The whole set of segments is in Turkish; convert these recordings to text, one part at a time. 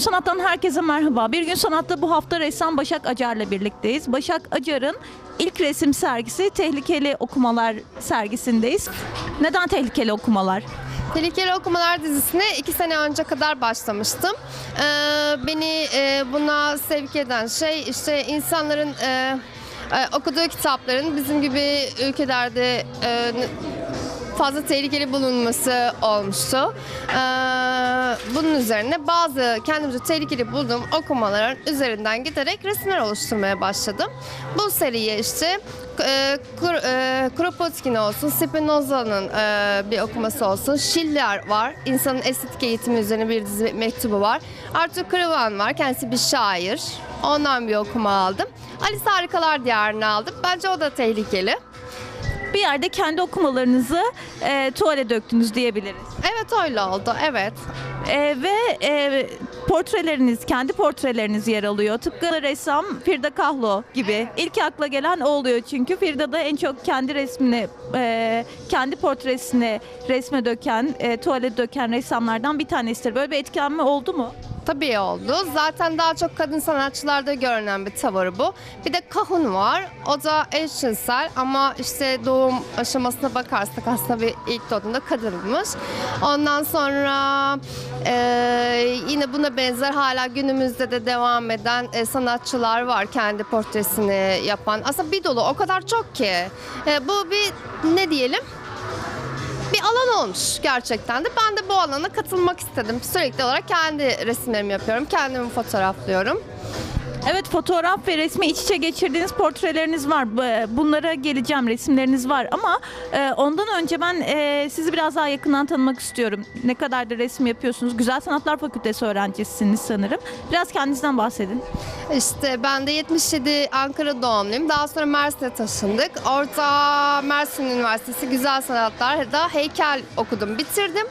Sanat'tan herkese merhaba. Bir Gün Sanat'ta bu hafta ressam Başak Acar'la birlikteyiz. Başak Acar'ın ilk resim sergisi Tehlikeli Okumalar sergisindeyiz. Neden tehlikeli okumalar? Tehlikeli Okumalar dizisine iki sene önce kadar başlamıştım. Ee, beni e, buna sevk eden şey işte insanların e, e, okuduğu kitapların bizim gibi ülkelerde e, fazla tehlikeli bulunması olmuştu. Ee, bunun üzerine bazı kendimce tehlikeli bulduğum okumaların üzerinden giderek resimler oluşturmaya başladım. Bu seriye işte e, Kur, e, Kropotkin olsun, Spinoza'nın e, bir okuması olsun, Schiller var, insanın estetik eğitimi üzerine bir dizi mektubu var. Arthur Krivan var, kendisi bir şair. Ondan bir okuma aldım. Alice Harikalar Diyarı'nı aldım. Bence o da tehlikeli. Bir yerde kendi okumalarınızı e, tuvale döktünüz diyebiliriz. Evet öyle oldu, evet. E, ve e, portreleriniz, kendi portreleriniz yer alıyor. Tıpkı ressam Frida Kahlo gibi. İlk akla gelen o oluyor çünkü Frida da en çok kendi resmini, e, kendi portresini resme döken, e, tuvale döken ressamlardan bir tanesidir. Böyle bir etkilenme oldu mu? Tabii oldu. Zaten daha çok kadın sanatçılarda görünen bir tavır bu. Bir de Kahun var. O da eşcinsel ama işte doğum aşamasına bakarsak aslında bir ilk doğduğunda kadınmış. Ondan sonra e, yine buna benzer hala günümüzde de devam eden e, sanatçılar var kendi portresini yapan. Aslında bir dolu o kadar çok ki. E, bu bir ne diyelim? Bir alan olmuş gerçekten de. Ben de bu alana katılmak istedim. Sürekli olarak kendi resimlerimi yapıyorum. Kendimi fotoğraflıyorum. Evet fotoğraf ve resmi iç içe geçirdiğiniz portreleriniz var. Bu- Bunlara geleceğim resimleriniz var ama e, ondan önce ben e, sizi biraz daha yakından tanımak istiyorum. Ne kadar da resim yapıyorsunuz? Güzel Sanatlar Fakültesi öğrencisisiniz sanırım. Biraz kendinizden bahsedin. İşte ben de 77 Ankara doğumluyum. Daha sonra Mersin'e taşındık. Orada Mersin Üniversitesi Güzel Sanatlar'da heykel okudum, bitirdim.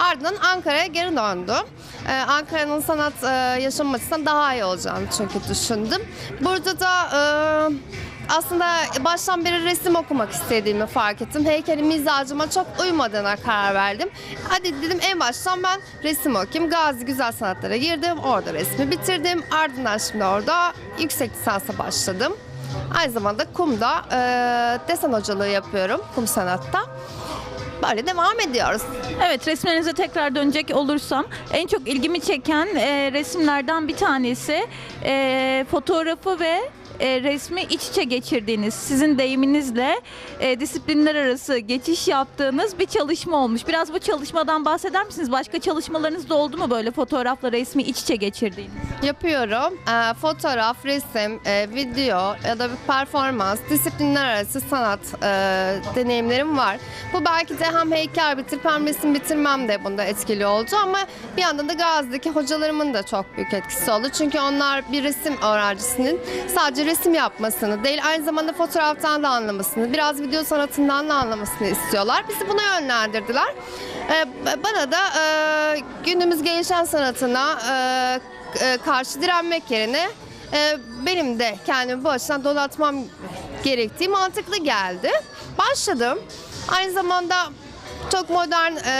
Ardından Ankara'ya geri döndüm. Ee, Ankara'nın sanat e, yaşam açısından daha iyi olacağını çünkü düşündüm. Burada da e, aslında baştan beri resim okumak istediğimi fark ettim. Heykelin mizacıma çok uymadığına karar verdim. Hadi dedim en baştan ben resim okuyayım. Gazi Güzel Sanatlar'a girdim. Orada resmi bitirdim. Ardından şimdi orada yüksek lisansa başladım. Aynı zamanda kumda e, desen hocalığı yapıyorum. Kum sanatta. Böyle devam ediyoruz. Evet resimlerinize tekrar dönecek olursam en çok ilgimi çeken e, resimlerden bir tanesi e, fotoğrafı ve e, resmi iç içe geçirdiğiniz, sizin deyiminizle e, disiplinler arası geçiş yaptığınız bir çalışma olmuş. Biraz bu çalışmadan bahseder misiniz? Başka çalışmalarınız da oldu mu böyle fotoğrafla resmi iç içe geçirdiğiniz? Yapıyorum. Ee, fotoğraf, resim, e, video ya da bir performans, disiplinler arası sanat e, deneyimlerim var. Bu belki de hem heykel bitirip hem resim bitirmem de bunda etkili oldu ama bir yandan da Gazi'deki hocalarımın da çok büyük etkisi oldu. Çünkü onlar bir resim öğrencisinin sadece resim yapmasını değil aynı zamanda fotoğraftan da anlamasını, biraz video sanatından da anlamasını istiyorlar. Bizi buna yönlendirdiler. Ee, bana da e, günümüz gelişen sanatına e, e, karşı direnmek yerine e, benim de kendimi bu açıdan donatmam gerektiği mantıklı geldi. Başladım. Aynı zamanda çok modern e,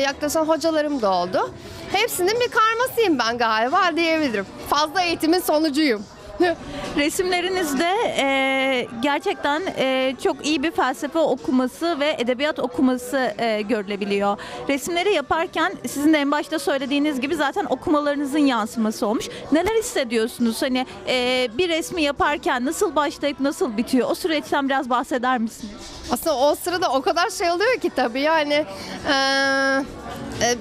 yaklaşan hocalarım da oldu. Hepsinin bir karmasıyım ben galiba diyebilirim. Fazla eğitimin sonucuyum. Resimlerinizde e, gerçekten e, çok iyi bir felsefe okuması ve edebiyat okuması e, görülebiliyor. Resimleri yaparken sizin de en başta söylediğiniz gibi zaten okumalarınızın yansıması olmuş. Neler hissediyorsunuz? Hani e, bir resmi yaparken nasıl başlayıp nasıl bitiyor? O süreçten biraz bahseder misiniz? Aslında o sırada o kadar şey oluyor ki tabii yani eee, e,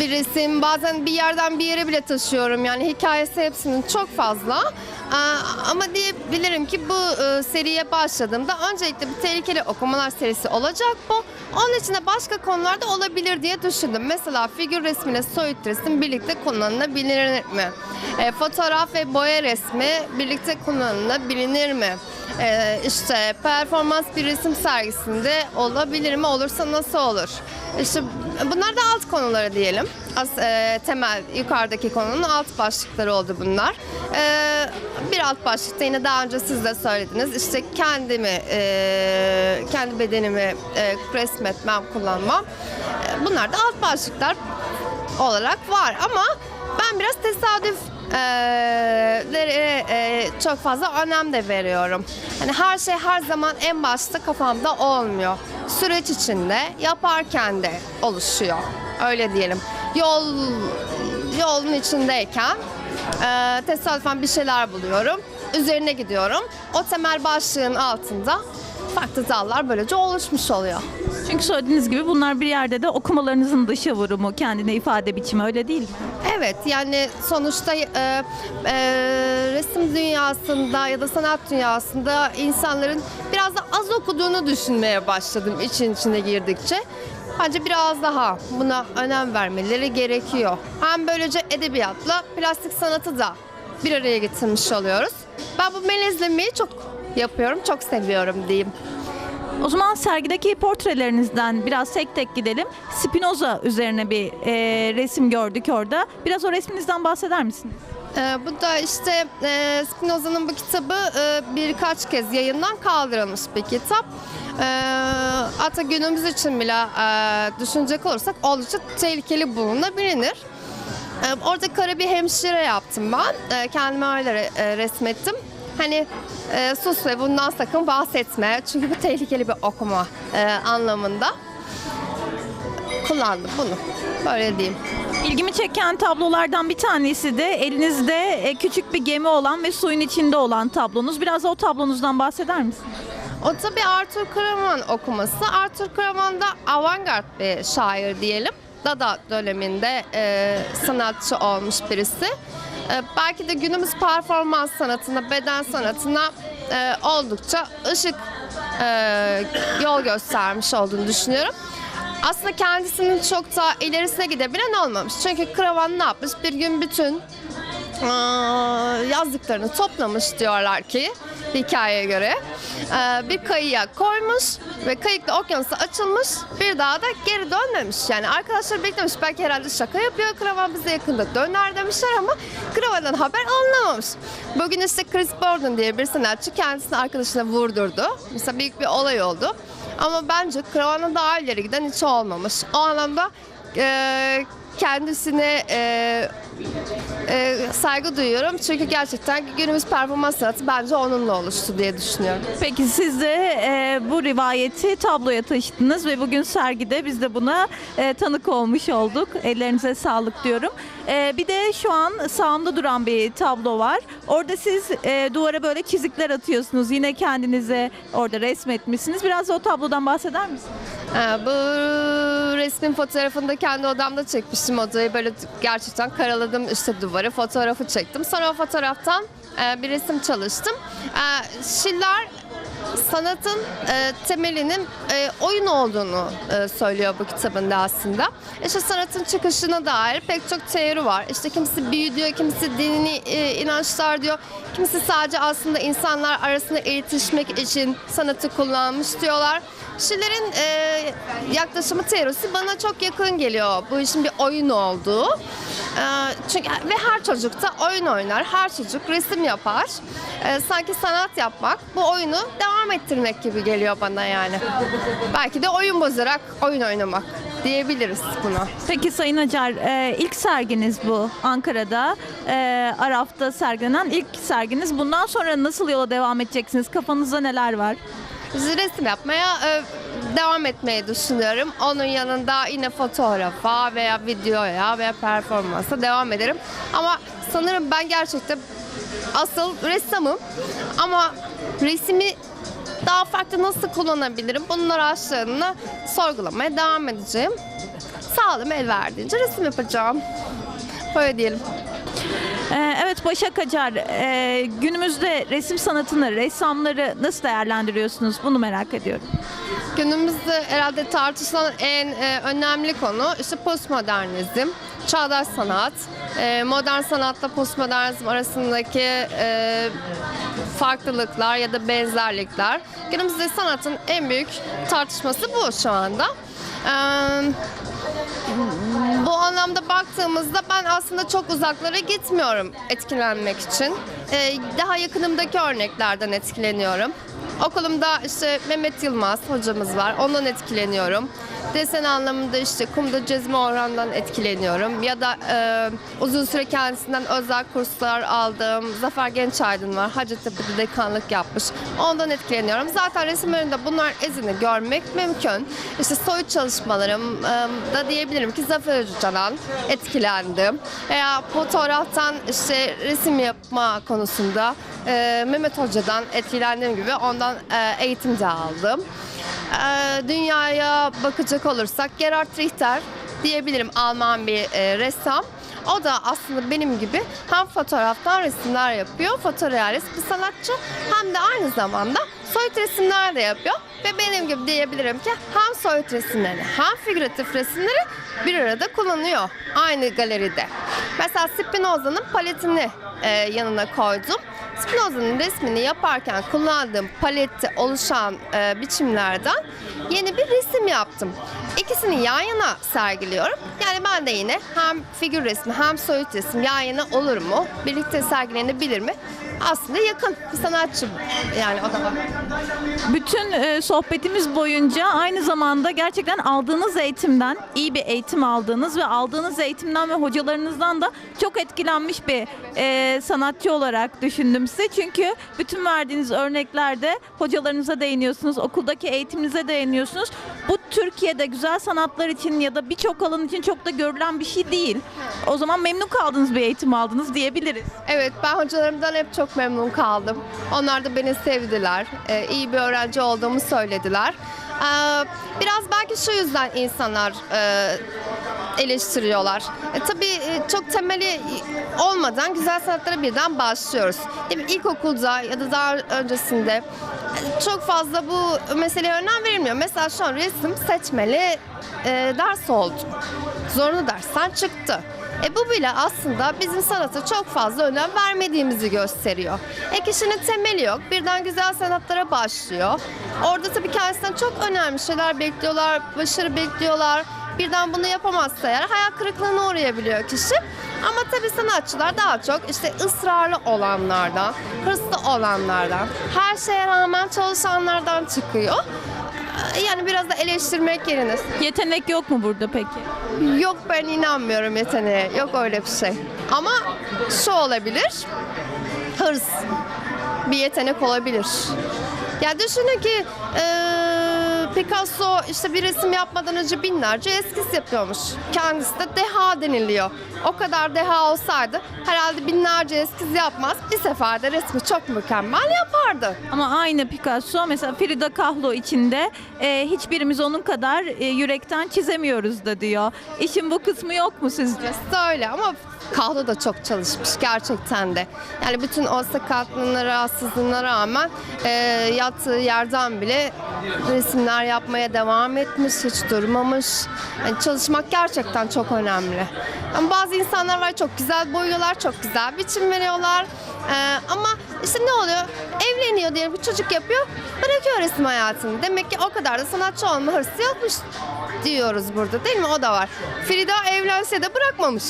bir resim bazen bir yerden bir yere bile taşıyorum yani hikayesi hepsinin çok fazla. Eee, ama diyebilirim ki bu e, seriye başladığımda öncelikle bir tehlikeli okumalar serisi olacak bu. Onun içinde başka konularda olabilir diye düşündüm. Mesela figür resmiyle soyut resim birlikte kullanılabilir mi? E, fotoğraf ve boya resmi birlikte kullanılabilir mi? Ee, işte performans bir resim sergisinde olabilir mi? Olursa nasıl olur? İşte bunlar da alt konuları diyelim. As, e, temel yukarıdaki konunun alt başlıkları oldu bunlar. Ee, bir alt başlıkta yine daha önce siz de söylediniz. İşte kendimi, e, kendi bedenimi e, resmetmem, kullanmam. E, bunlar da alt başlıklar olarak var ama ben biraz tesadüflere e, çok fazla önem de veriyorum. Hani her şey her zaman en başta kafamda olmuyor. Süreç içinde yaparken de oluşuyor. Öyle diyelim. Yol yolun içindeyken e, tesadüfen bir şeyler buluyorum. Üzerine gidiyorum. O temel başlığın altında farklı dallar böylece oluşmuş oluyor. Çünkü söylediğiniz gibi bunlar bir yerde de okumalarınızın dışa vurumu, kendine ifade biçimi öyle değil mi? Evet yani sonuçta e, e, resim dünyasında ya da sanat dünyasında insanların biraz da az okuduğunu düşünmeye başladım için içine girdikçe. Bence biraz daha buna önem vermeleri gerekiyor. Hem böylece edebiyatla plastik sanatı da bir araya getirmiş oluyoruz. Ben bu melezlemeyi çok yapıyorum, çok seviyorum diyeyim. O zaman sergideki portrelerinizden biraz tek tek gidelim. Spinoza üzerine bir e, resim gördük orada. Biraz o resminizden bahseder misiniz? Ee, bu da işte e, Spinoza'nın bu kitabı e, birkaç kez yayından kaldırılmış bir kitap. Ee, hatta günümüz için bile e, düşünecek olursak oldukça tehlikeli bulunabilir. Ee, orada kara bir hemşire yaptım ben. Ee, kendime öyle re- e, resmettim. Hani e, sus ve bundan sakın bahsetme. Çünkü bu tehlikeli bir okuma e, anlamında. Kullandım bunu. Böyle diyeyim. İlgimi çeken tablolardan bir tanesi de elinizde e, küçük bir gemi olan ve suyun içinde olan tablonuz. Biraz o tablonuzdan bahseder misiniz? O tabii Arthur Karaman okuması. Arthur Karaman da avantgard bir şair diyelim. Dada döneminde e, sanatçı olmuş birisi. E, belki de günümüz performans sanatına, beden sanatına e, oldukça ışık e, yol göstermiş olduğunu düşünüyorum. Aslında kendisinin çok da ilerisine gidebilen olmamış. Çünkü Karaman ne yapmış? Bir gün bütün Aa, yazdıklarını toplamış diyorlar ki hikayeye göre. Ee, bir kayıya koymuş ve kayıkla okyanusa açılmış. Bir daha da geri dönmemiş. Yani arkadaşlar beklemiş. Belki herhalde şaka yapıyor. Kravan bize yakında döner demişler ama Kravan'dan haber alınamamış. Bugün işte Chris Borden diye bir sanatçı kendisini arkadaşına vurdurdu. Mesela büyük bir olay oldu. Ama bence Kravan'ın daha ileri giden hiç olmamış. O anlamda e, kendisine e, e, saygı duyuyorum. Çünkü gerçekten günümüz performans sanatı bence onunla oluştu diye düşünüyorum. Peki siz de e, bu rivayeti tabloya taşıdınız ve bugün sergide biz de buna e, tanık olmuş olduk. Ellerinize sağlık diyorum. E, bir de şu an sağımda duran bir tablo var. Orada siz e, duvara böyle çizikler atıyorsunuz. Yine kendinize orada resmetmişsiniz. Biraz o tablodan bahseder misiniz? E, bu resmin fotoğrafını da kendi odamda çekmiştim. Odayı böyle gerçekten karaladım işte duvarı fotoğrafı çektim. Sonra o fotoğraftan e, bir resim çalıştım. E, Schiller sanatın e, temelinin e, oyun olduğunu e, söylüyor bu kitabında aslında. İşte sanatın çıkışına dair pek çok teori var. İşte kimisi büyü diyor, kimisi dini e, inançlar diyor. Kimisi sadece aslında insanlar arasında eğitişmek için sanatı kullanmış diyorlar. Schiller'in e, yaklaşımı teorisi bana çok yakın geliyor. Bu işin bir oyun olduğu. E, çünkü ve her çocuk da oyun oynar. Her çocuk resim yapar. E, sanki sanat yapmak bu oyunu devam ettirmek gibi geliyor bana yani. Belki de oyun bozarak oyun oynamak diyebiliriz buna. Peki Sayın Acar, e, ilk serginiz bu Ankara'da. E, Araf'ta sergilenen ilk serginiz. Bundan sonra nasıl yola devam edeceksiniz? Kafanızda neler var? Resim yapmaya e, devam etmeyi düşünüyorum. Onun yanında yine fotoğrafa veya videoya veya performansa devam ederim. Ama sanırım ben gerçekten asıl ressamım. Ama resmi daha farklı nasıl kullanabilirim? Bunun araçlarını sorgulamaya devam edeceğim. Sağlığım el verdiğince resim yapacağım. Böyle diyelim. E, evet Başak Acar, e, günümüzde resim sanatını, ressamları nasıl değerlendiriyorsunuz? Bunu merak ediyorum. Günümüzde herhalde tartışılan en e, önemli konu işte postmodernizm, çağdaş sanat, e, modern sanatla postmodernizm arasındaki farklılıklar ya da benzerlikler. Günümüzde sanatın en büyük tartışması bu şu anda. Bu anlamda baktığımızda ben aslında çok uzaklara gitmiyorum etkilenmek için. Ee, daha yakınımdaki örneklerden etkileniyorum. Okulumda işte Mehmet Yılmaz hocamız var. Ondan etkileniyorum. Desen anlamında işte kumda Cezmi Orhan'dan etkileniyorum. Ya da e, uzun süre kendisinden özel kurslar aldığım Zafer Gençaydın var. Hacettepe'de dekanlık yapmış. Ondan etkileniyorum. Zaten resimlerinde bunlar izini görmek mümkün. İşte soyut çalışmalarım e, da diyebilirim ki Zafer Hoca'dan etkilendim. Veya fotoğraftan işte resim yapma konusunda e, Mehmet Hoca'dan etkilendiğim gibi ondan e, eğitim de aldım. E, dünyaya bakacak olursak Gerhard Richter diyebilirim Alman bir e, ressam. O da aslında benim gibi hem fotoğraftan resimler yapıyor, fotorealist bir sanatçı hem de aynı zamanda soyut resimler de yapıyor. Ve benim gibi diyebilirim ki hem soyut resimlerini hem figüratif resimleri bir arada kullanıyor aynı galeride. Mesela Spinoza'nın paletini e, yanına koydum. Spinoza'nın resmini yaparken kullandığım palette oluşan e, biçimlerden yeni bir resim yaptım. İkisini yan yana sergiliyorum. Yani ben de yine hem figür resmi hem soyut resim yan yana olur mu? Birlikte sergilenebilir mi? Aslında yakın bir sanatçı yani o da var. Bütün e, sohbetimiz boyunca aynı zamanda gerçekten aldığınız eğitimden, iyi bir eğitim aldığınız ve aldığınız eğitimden ve hocalarınızdan da çok etkilenmiş bir e, sanatçı olarak düşündüm size. Çünkü bütün verdiğiniz örneklerde hocalarınıza değiniyorsunuz, okuldaki eğitiminize değiniyorsunuz. Bu Türkiye'de güzel sanatlar için ya da birçok alan için çok da görülen bir şey değil. O zaman memnun kaldığınız bir eğitim aldınız diyebiliriz. Evet ben hocalarımdan hep çok memnun kaldım. Onlar da beni sevdiler. Ee, iyi bir öğrenci olduğumu söylediler. Ee, biraz belki şu yüzden insanlar e, eleştiriyorlar. E, tabii e, çok temeli olmadan güzel sanatlara birden başlıyoruz. Değil mi? İlkokulda ya da daha öncesinde e, çok fazla bu meseleye önem verilmiyor. Mesela şu an resim seçmeli e, ders oldu. Zorunlu dersten çıktı. E bu bile aslında bizim sanata çok fazla önem vermediğimizi gösteriyor. E kişinin temeli yok. Birden güzel sanatlara başlıyor. Orada tabii kendisinden çok önemli şeyler bekliyorlar, başarı bekliyorlar. Birden bunu yapamazsa eğer hayal kırıklığına uğrayabiliyor kişi. Ama tabii sanatçılar daha çok işte ısrarlı olanlardan, hırslı olanlardan, her şeye rağmen çalışanlardan çıkıyor. E, Yani biraz da eleştirmek yerine Yetenek yok mu burada peki? Yok ben inanmıyorum yeteneğe. Yok öyle bir şey. Ama şu olabilir. Hırs. Bir yetenek olabilir. Ya düşünün ki eee, Picasso işte bir resim yapmadan önce binlerce eskiz yapıyormuş. Kendisi de deha deniliyor. O kadar deha olsaydı herhalde binlerce eskiz yapmaz. Bir seferde resmi çok mükemmel yapardı. Ama aynı Picasso mesela Frida Kahlo içinde e, hiçbirimiz onun kadar e, yürekten çizemiyoruz da diyor. İşin bu kısmı yok mu sizce? Öyle ama Kahlo da çok çalışmış gerçekten de. Yani bütün o sakatlığına, rahatsızlığına rağmen e, yattığı yerden bile resimler yapmaya devam etmiş, hiç durmamış. Yani çalışmak gerçekten çok önemli. Ama bazı insanlar var çok güzel boyuyorlar, çok güzel biçim veriyorlar. E, ama işte ne oluyor? Evleniyor diyelim bir çocuk yapıyor, bırakıyor resim hayatını. Demek ki o kadar da sanatçı olma hırsı yokmuş diyoruz burada değil mi? O da var. Frida evlense de bırakmamış.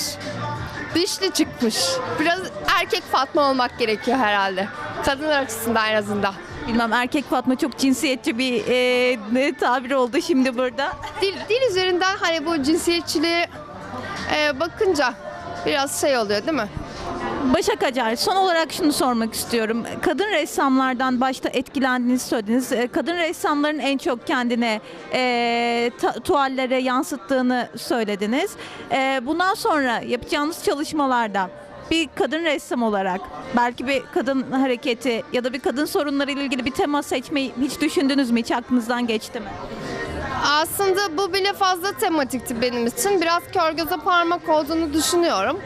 Dişli çıkmış. Biraz erkek Fatma olmak gerekiyor herhalde. Kadınlar açısından en azından. Bilmem erkek Fatma çok cinsiyetçi bir e, ne tabir oldu şimdi burada. Dil, dil üzerinden hani bu cinsiyetçiliğe e, bakınca biraz şey oluyor değil mi? Başak Acar son olarak şunu sormak istiyorum. Kadın ressamlardan başta etkilendiğinizi söylediniz. E, Kadın ressamların en çok kendine e, tuvallere yansıttığını söylediniz. E, bundan sonra yapacağınız çalışmalarda bir kadın ressam olarak belki bir kadın hareketi ya da bir kadın sorunları ile ilgili bir tema seçmeyi hiç düşündünüz mü? Hiç aklınızdan geçti mi? Aslında bu bile fazla tematikti benim için. Biraz kör göze parmak olduğunu düşünüyorum.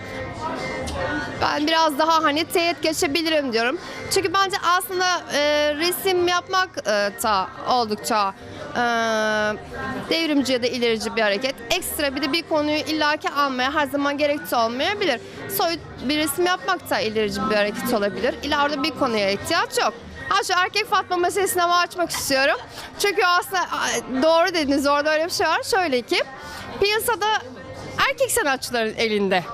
Ben biraz daha hani teyit geçebilirim diyorum. Çünkü bence aslında e, resim yapmak e, da oldukça e, devrimci ya da ilerici bir hareket. Ekstra bir de bir konuyu illaki almaya her zaman gerekli olmayabilir. Soyut bir resim yapmak da ilerici bir hareket olabilir. Orada bir konuya ihtiyaç yok. Ha şu erkek Fatma meselesine ama açmak istiyorum. Çünkü aslında doğru dediniz orada öyle bir şey var. Şöyle ki piyasada erkek sanatçıların elinde.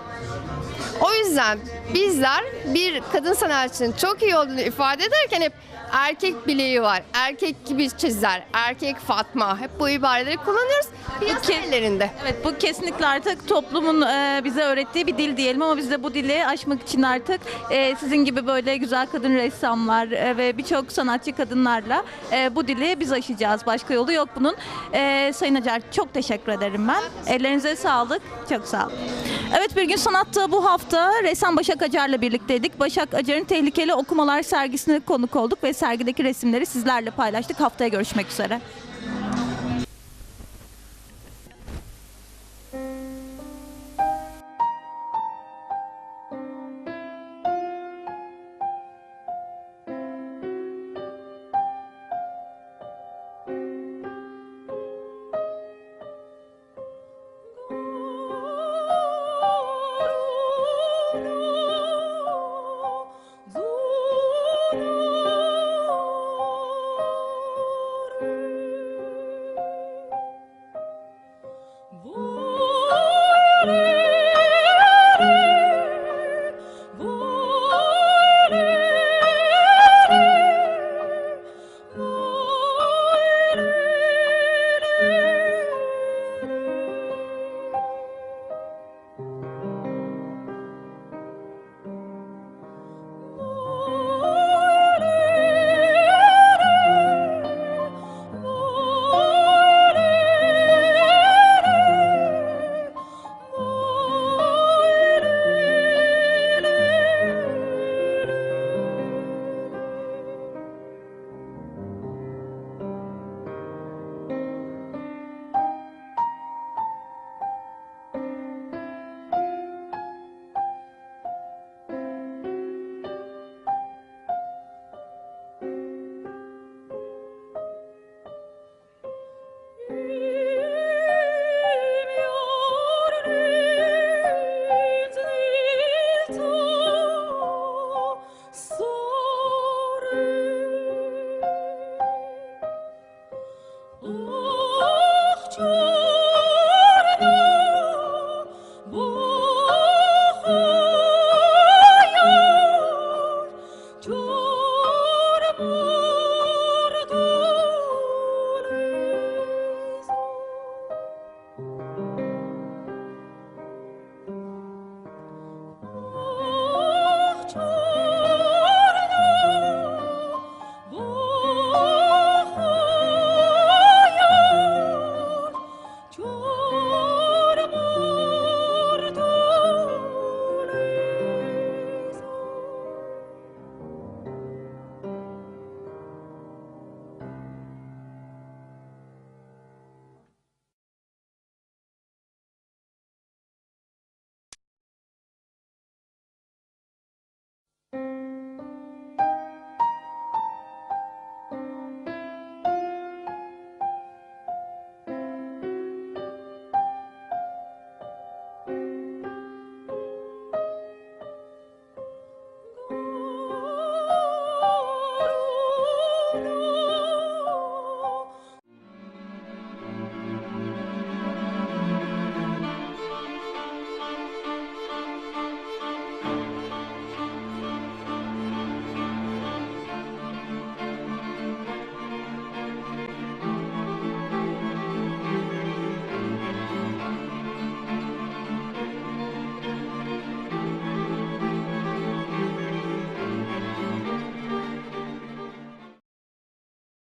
O yüzden bizler bir kadın sanatçının çok iyi olduğunu ifade ederken hep erkek bileği var, erkek gibi çizer, erkek Fatma. Hep bu ibareleri kullanıyoruz. Piyasa ellerinde. Evet bu kesinlikle artık toplumun e, bize öğrettiği bir dil diyelim ama biz de bu dili aşmak için artık e, sizin gibi böyle güzel kadın ressamlar e, ve birçok sanatçı kadınlarla e, bu dili biz aşacağız. Başka yolu yok bunun. E, Sayın Acar çok teşekkür ederim ben. Ellerinize sağlık. Çok sağ olun. Evet bir gün sanatta bu hafta ressam Başak Acar'la birlikteydik. Başak Acar'ın tehlikeli okumalar sergisine konuk olduk ve sergideki resimleri sizlerle paylaştık. Haftaya görüşmek üzere.